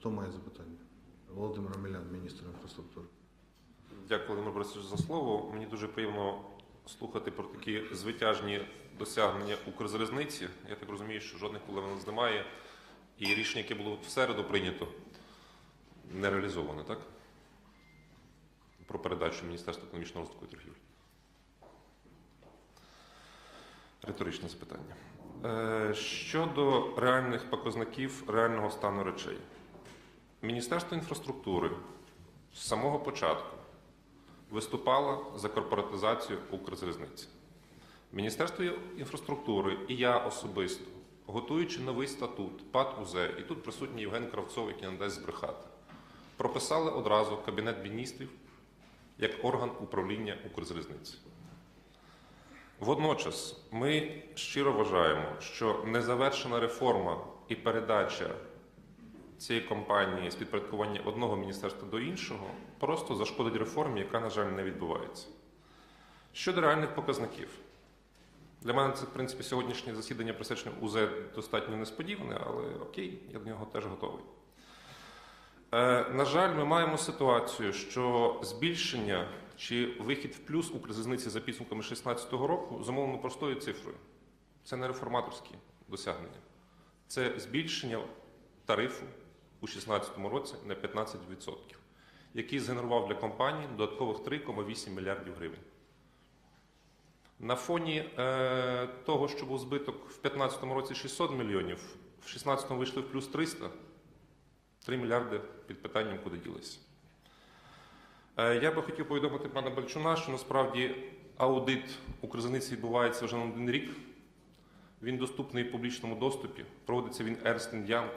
Хто має запитання? Володимир Омелян, міністр інфраструктури. Дякую, Володимир Борисович, за слово. Мені дуже приємно слухати про такі звитяжні досягнення Укрзалізниці. Я так розумію, що жодних проблем нас немає. І рішення, яке було в середу прийнято, не реалізоване, так? Про передачу Міністерства економічного розвитку і торгівлі. Риторичне запитання. Е, Щодо реальних показників реального стану речей. Міністерство інфраструктури з самого початку виступало за корпоратизацію Укрзалізниці. Міністерство інфраструктури і я особисто, готуючи новий статут ПАТ УЗ, і тут присутній Євген Кравцов, який не дасть збрехати, прописали одразу Кабінет міністрів як орган управління Укрзалізниці. Водночас ми щиро вважаємо, що незавершена реформа і передача цієї компанії з підпорядкування одного міністерства до іншого просто зашкодить реформі, яка, на жаль, не відбувається. Щодо реальних показників, для мене це, в принципі, сьогоднішнє засідання присвячене УЗ достатньо несподіване, але окей, я до нього теж готовий. Е, на жаль, ми маємо ситуацію, що збільшення чи вихід в плюс Укрзалізниці за підсумками 2016 року зумовлено простою цифрою. Це не реформаторські досягнення, це збільшення тарифу у 2016 році на 15%, який згенерував для компанії додаткових 3,8 мільярдів гривень. На фоні е, того, що був збиток в 2015 році 600 мільйонів, в 2016 вийшли в плюс 300, 3 мільярди під питанням, куди ділися. Е, я би хотів повідомити пана Бальчуна, що насправді аудит Укрзалізниці відбувається вже на один рік. Він доступний в публічному доступі. Проводиться він Ernst Young.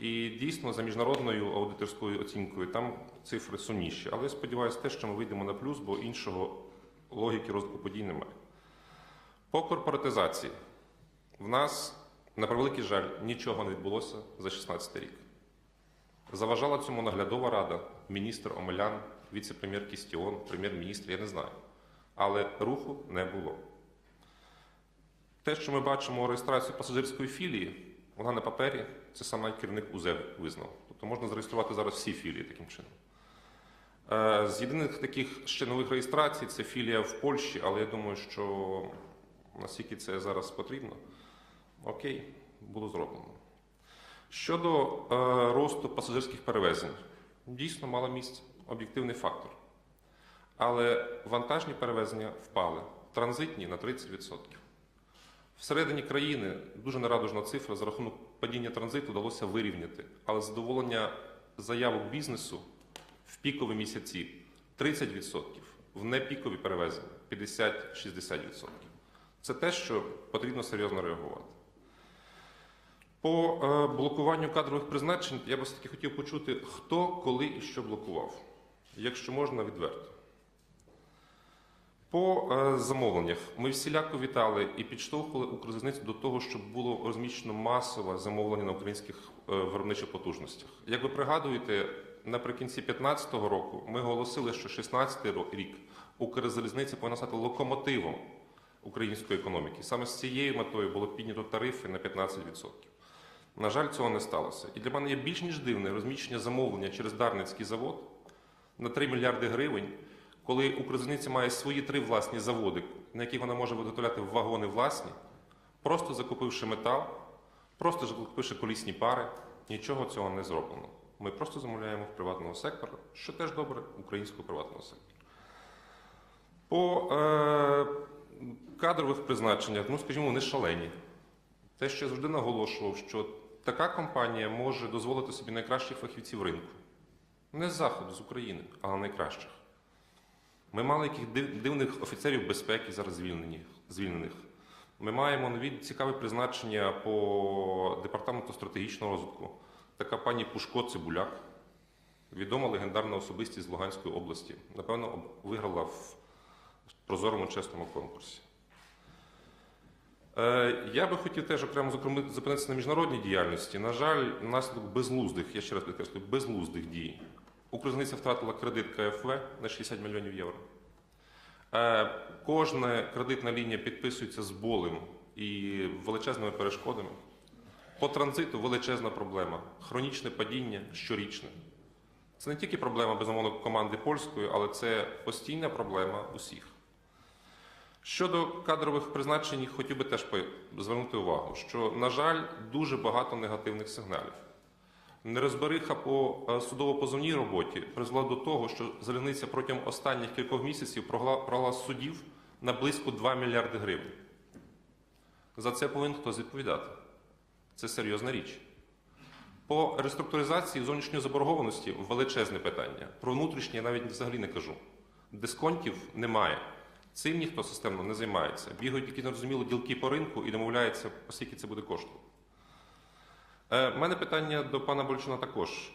І дійсно, за міжнародною аудиторською оцінкою, там цифри сумніші. Але я сподіваюся, те, що ми вийдемо на плюс, бо іншого логіки розвитку подій немає. По корпоратизації в нас, на превеликий жаль, нічого не відбулося за 2016 рік. Заважала цьому наглядова рада, міністр Омелян, віце-прем'єр Кістіон, прем'єр-міністр, я не знаю. Але руху не було. Те, що ми бачимо реєстрацію пасажирської філії, вона на папері, це саме керівник УЗ визнав. Тобто можна зареєструвати зараз всі філії таким чином. Е, З єдиних таких ще нових реєстрацій це філія в Польщі, але я думаю, що наскільки це зараз потрібно, окей, було зроблено. Щодо е, росту пасажирських перевезень, дійсно мало місце, об'єктивний фактор. Але вантажні перевезення впали, транзитні на 30%. Всередині країни дуже нерадужна цифра за рахунок падіння транзиту вдалося вирівняти, але задоволення заявок бізнесу в пікові місяці 30%, в непікові перевезення 50-60%. Це те, що потрібно серйозно реагувати. По е, блокуванню кадрових призначень я би все-таки хотів почути, хто, коли і що блокував, якщо можна відверто. По е, замовленнях ми всіляко вітали і підштовхували Укрзалізницю до того, щоб було розміщено масове замовлення на українських е, виробничих потужностях. Як ви пригадуєте, наприкінці 2015 року ми оголосили, що 2016 рік Укрзалізниця повинна стати локомотивом української економіки. Саме з цією метою було піднято тарифи на 15%. На жаль, цього не сталося. І для мене є більш ніж дивне розміщення замовлення через Дарницький завод на 3 мільярди гривень, коли Укрзалізниця має свої три власні заводи, на яких вона може виготовляти вагони власні, просто закупивши метал, просто закупивши колісні пари, нічого цього не зроблено. Ми просто замовляємо в приватного сектора, що теж добре, українського приватного сектора. По е, кадрових призначеннях, ну скажімо, вони шалені. Те, що я завжди наголошував, що така компанія може дозволити собі найкращих фахівців ринку. Не з Заходу, з України, але найкращих. Ми мали яких дивних офіцерів безпеки зараз звільнених. Ми маємо нові цікаві призначення по департаменту стратегічного розвитку. Така пані Пушко Цибуляк, відома легендарна особистість з Луганської області. Напевно, виграла в прозорому чесному конкурсі. Е, Я би хотів теж окремо зупинитися на міжнародній діяльності. На жаль, внаслідок безглуздих, я ще раз підкреслюю, безглуздих дій. Укрзалізниця втратила кредит КФВ на 60 мільйонів євро. Е, Кожна кредитна лінія підписується з болем і величезними перешкодами. По транзиту величезна проблема. Хронічне падіння щорічне. Це не тільки проблема безумовно команди польської, але це постійна проблема усіх. Щодо кадрових призначень, хотів би теж звернути увагу, що, на жаль, дуже багато негативних сигналів. Нерозбериха по е, судово-позовній роботі призвела до того, що залізниця протягом останніх кількох місяців програла судів на близько 2 мільярди гривень. За це повинен хтось відповідати. Це серйозна річ. По реструктуризації зовнішньої заборгованості величезне питання. Про внутрішнє я навіть взагалі не кажу. Дисконтів немає. Цим ніхто системно не займається. Бігають тільки нерозуміло ділки по ринку і домовляються, оскільки це буде коштувати. У мене питання до пана Больчуна також.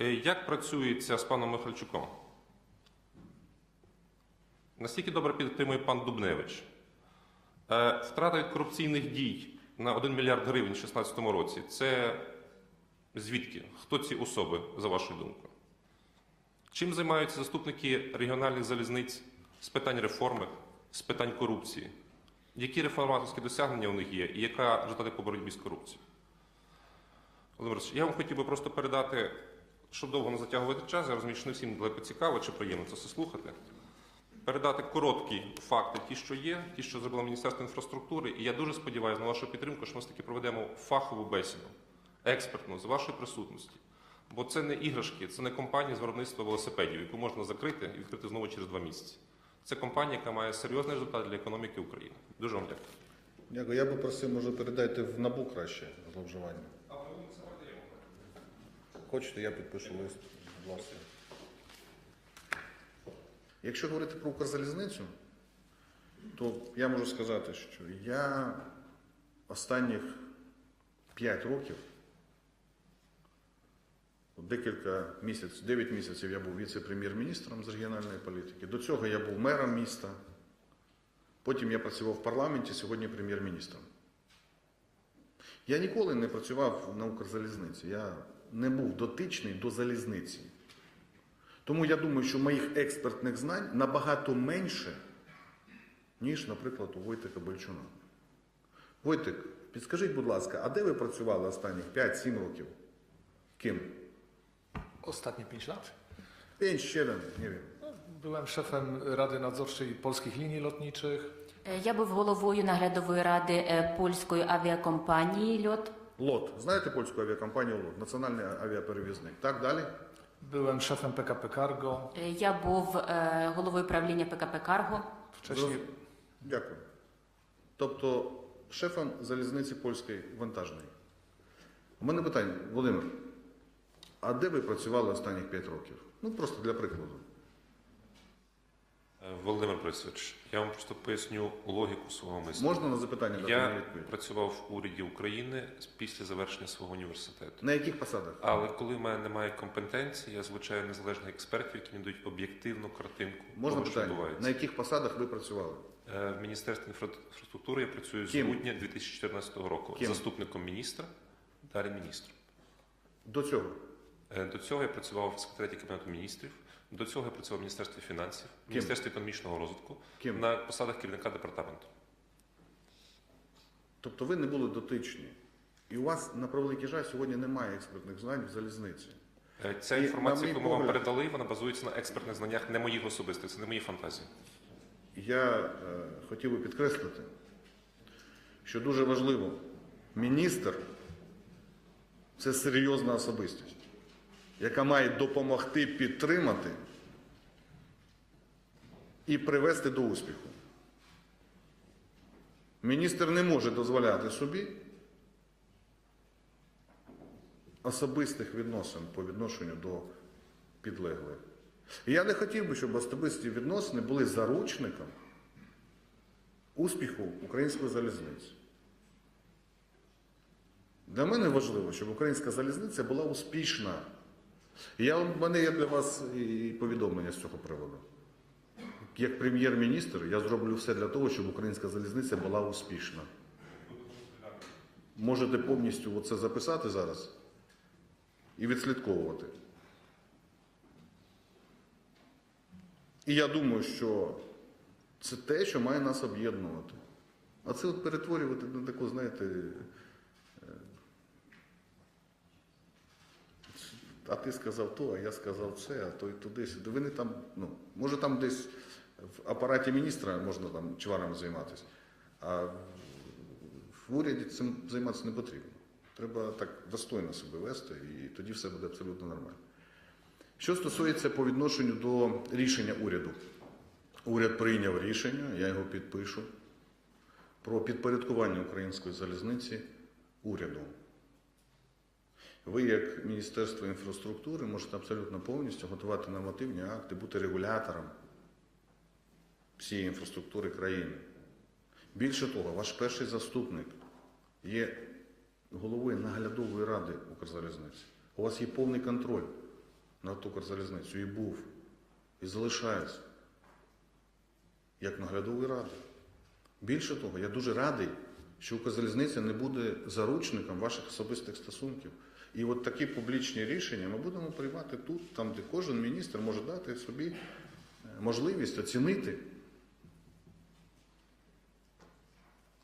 Е, Як працюється з паном Михальчуком? Наскільки добре підтримує пан Дубневич? Е, Втрата від корупційних дій на 1 мільярд гривень у 2016 році це звідки? Хто ці особи, за вашою думкою? Чим займаються заступники регіональних залізниць з питань реформи, з питань корупції? Які реформаторські досягнення у них є, і яка результати по боротьбі з корупцією? Володимир, я вам хотів би просто передати, щоб довго не затягувати час, я розумію, що не всім далеко цікаво чи приємно це все слухати. Передати короткі факти, ті, що є, ті, що зробило Міністерство інфраструктури, і я дуже сподіваюся на вашу підтримку, що ми все-таки проведемо фахову бесіду, експертну, з вашої присутності. Бо це не іграшки, це не компанія з виробництва велосипедів, яку можна закрити і відкрити знову через два місяці. Це компанія, яка має серйозний результат для економіки України. Дуже вам дякую. Дякую. Я би просив, може, передайте в НАБУ краще зловживання. Хочете, я підпишу лист, ласка. Якщо говорити про Укрзалізницю, то я можу сказати, що я останніх 5 років, декілька місяців, 9 місяців я був віце-прем'єр-міністром з регіональної політики. До цього я був мером міста. Потім я працював в парламенті, сьогодні прем'єр-міністром. Я ніколи не працював на Укрзалізниці. Я не був дотичний до залізниці. Тому я думаю, що моїх експертних знань набагато менше, ніж, наприклад, у Войтика Бальчуна. Войтик, підскажіть, будь ласка, а де ви працювали останніх 5-7 років? Ким? Ostatnie 5 lat 5-7, nie wiem. no, byłem szefem Rady Nadzorczej Polskich Linii Lotniczych. Я був головою наглядової ради е, польської авіакомпанії Льот. ЛОТ. Знаєте польську авіакомпанію ЛОТ? Національний авіаперевізник. Так далі? Byłem szefem PKP Cargo. Е, Я був е, головою правління ПКП Карго. Wcześniej Дякую. Тобто шефом залізниці польської вантажної. У мене питання, Володимир, а де ви працювали останніх 5 років? Ну, просто для прикладу. Володимир Борисович, я вам просто поясню логіку свого мислення. Можна на запитання дати мені Я відповідь? працював в уряді України після завершення свого університету. На яких посадах? Але коли в мене немає компетенції, я залучаю незалежних експертів, які мені дають об'єктивну картинку. Можна того, що питання? відбувається. На яких посадах ви працювали? Е, В Міністерстві інфра- інфраструктури я працюю з Ким? грудня 2014 року Ким? заступником міністра, далі міністром. До цього. Е, До цього я працював в секретаріаті Кабінету міністрів. До цього я працював в Міністерстві фінансів, в Міністерстві економічного розвитку Ким? на посадах керівника департаменту. Тобто ви не були дотичні. І у вас, на превеликий жаль, сьогодні немає експертних знань в залізниці. Е, Ця І, інформація, яку ми вам передали, вона базується на експертних знаннях не моїх особистих, це не мої фантазії. Я е, хотів би підкреслити, що дуже важливо, міністр це серйозна особистість, яка має допомогти підтримати і привести до успіху. Міністр не може дозволяти собі особистих відносин по відношенню до підлеглих. Я не хотів би, щоб особисті відносини були заручником успіху української залізниці. Для мене важливо, щоб українська залізниця була успішна. І я, в мене є для вас і повідомлення з цього приводу. Як прем'єр-міністр я зроблю все для того, щоб українська залізниця була успішна. Можете повністю це записати зараз і відслідковувати. І я думаю, що це те, що має нас об'єднувати. А це от перетворювати на таку, знаєте, а ти сказав то, а я сказав це, а той туди-сюди. Ви не там, ну, може там десь в апараті міністра можна там чварами займатися, а в уряді цим займатися не потрібно. Треба так достойно себе вести, і тоді все буде абсолютно нормально. Що стосується по відношенню до рішення уряду. Уряд прийняв рішення, я його підпишу, про підпорядкування української залізниці уряду. Ви, як Міністерство інфраструктури, можете абсолютно повністю готувати нормативні акти, бути регулятором всієї інфраструктури країни. Більше того, ваш перший заступник є головою наглядової ради Укрзалізниці. У вас є повний контроль над Укрзалізницею і був, і залишається як наглядової ради. Більше того, я дуже радий, що Укрзалізниця не буде заручником ваших особистих стосунків. І от такі публічні рішення ми будемо приймати тут, там, де кожен міністр може дати собі е, можливість оцінити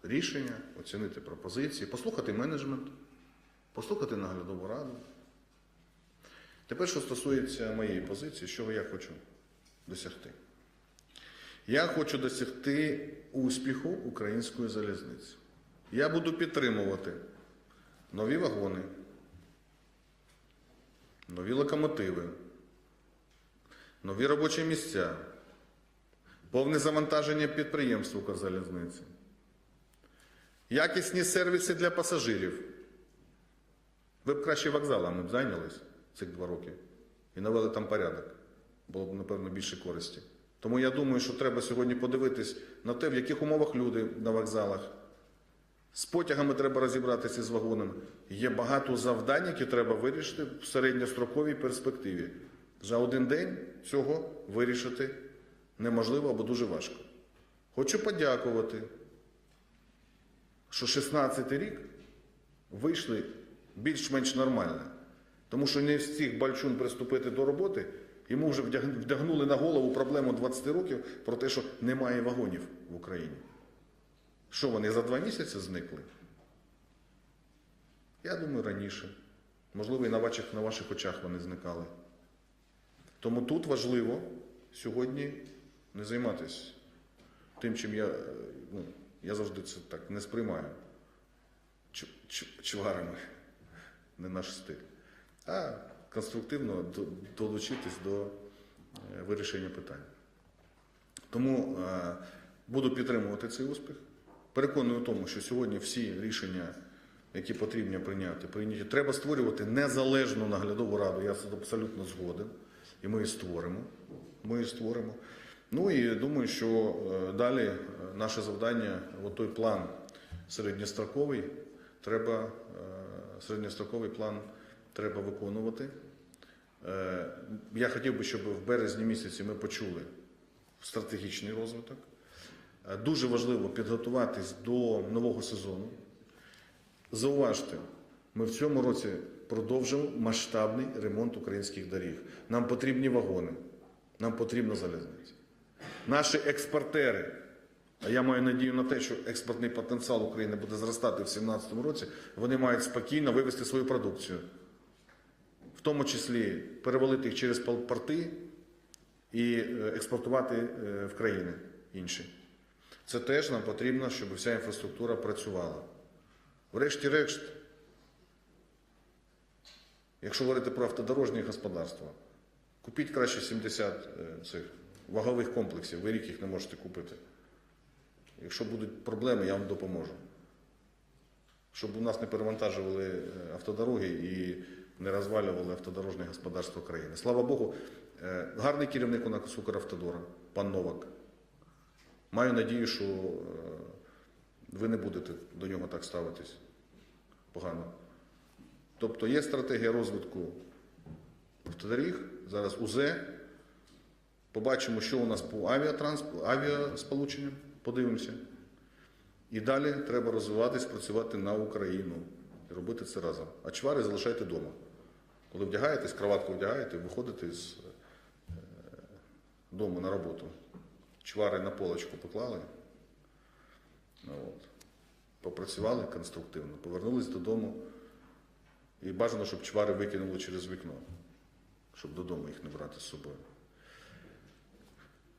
рішення, оцінити пропозиції, послухати менеджмент, послухати наглядову раду. Тепер, що стосується моєї позиції, що я хочу досягти. Я хочу досягти успіху української залізниці. Я буду підтримувати нові вагони, нові локомотиви, нові робочі місця, повне завантаження підприємств Укрзалізниці, якісні сервіси для пасажирів. Ви б краще вокзалами б зайнялись цих два роки і навели там порядок. Було б, напевно, більше користі. Тому я думаю, що треба сьогодні подивитись на те, в яких умовах люди на вокзалах. З потягами треба розібратися з вагонами. Є багато завдань, які треба вирішити в середньостроковій перспективі. За один день цього вирішити неможливо або дуже важко. Хочу подякувати, що 16-й рік вийшли більш-менш нормально. Тому що не встиг Бальчун приступити до роботи, йому вже вдягнули на голову проблему 20 років про те, що немає вагонів в Україні. Що вони за два місяці зникли? Я думаю, раніше. Можливо, і на ваших, на ваших очах вони зникали. Тому тут важливо сьогодні не займатися тим, чим я, ну, я завжди це так не сприймаю. Ч- ч- чварами, не наш стиль. А конструктивно долучитись до е, вирішення питань. Тому е, буду підтримувати цей успіх. Переконую в тому, що сьогодні всі рішення, які потрібно прийняти, прийняті. Треба створювати незалежну наглядову раду. Я абсолютно згоден. І ми її створимо. Ми її створимо. Ну і думаю, що е, далі е, наше завдання, той план середньостроковий, треба, е, середньостроковий план треба виконувати. Я хотів би, щоб в березні місяці ми почули стратегічний розвиток. Е, Дуже важливо підготуватись до нового сезону. Зауважте, ми в цьому році продовжимо масштабний ремонт українських доріг. Нам потрібні вагони, нам потрібна залізниця. Наші експортери, а я маю надію на те, що експортний потенціал України буде зростати в 2017 році, вони мають спокійно вивести свою продукцію, в тому числі перевалити їх через порти і е, експортувати е, в країни інші. Це теж нам потрібно, щоб вся інфраструктура працювала. Врешті-решт, якщо говорити про автодорожнє господарство, купіть краще 70 е, цих вагових комплексів, ви рік їх не можете купити. Якщо будуть проблеми, я вам допоможу. Щоб у нас не перевантажували е, автодороги і не розвалювали автодорожне господарство країни. Слава Богу, е, гарний керівник у нас Укравтодора, пан Новак. Маю надію, що е, ви не будете до нього так ставитись погано. Тобто є стратегія розвитку автодоріг, зараз УЗЕ. Побачимо, що у нас по авіасполученням, подивимося. І далі треба розвиватись, працювати на Україну і робити це разом. А чвари залишайте вдома. Коли вдягаєтесь, кроватку вдягаєте, виходите з е, дому на роботу. Чвари на полочку поклали. Ну, от. Попрацювали конструктивно, повернулись додому. І бажано, щоб чвари викинули через вікно. щоб додому їх не брати з собою.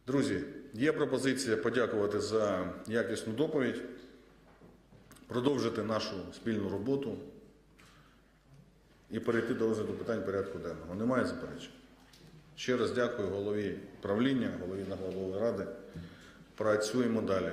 Друзі, є пропозиція подякувати за якісну доповідь, продовжити нашу спільну роботу і перейти до розгляду питань порядку денного. Немає заперечень. Ще раз дякую голові правління, голові наглядової ради. Працюємо далі.